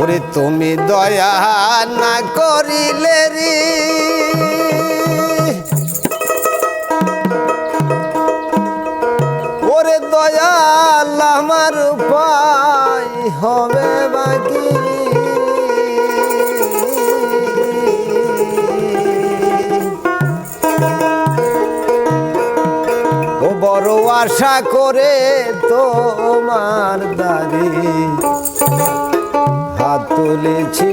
ওরে তুমি দয়া না করিলে রে। ওরে দয়াল আমার উপায় হবে বাকি। বড় আশা করে তোমার দাঁড়িয়ে হাত তুলেছি।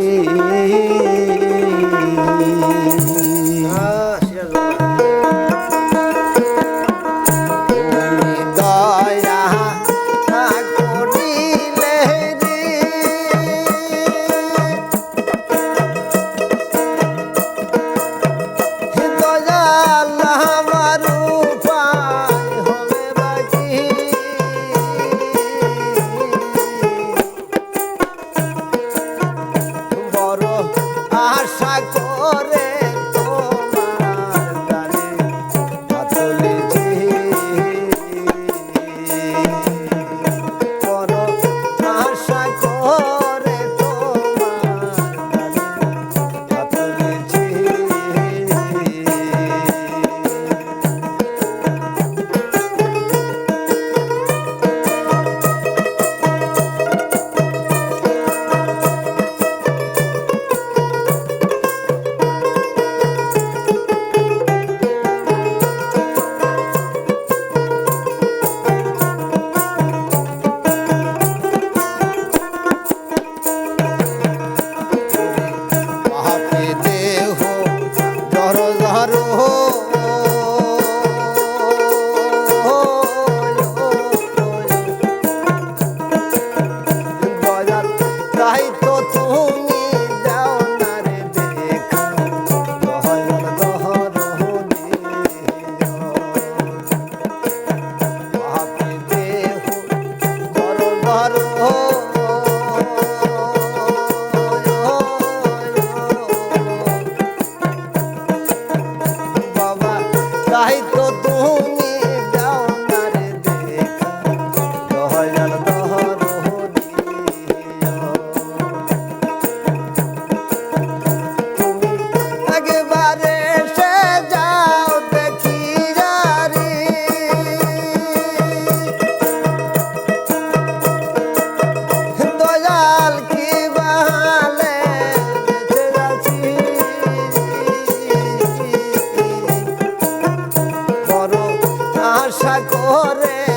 করে।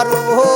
পারবো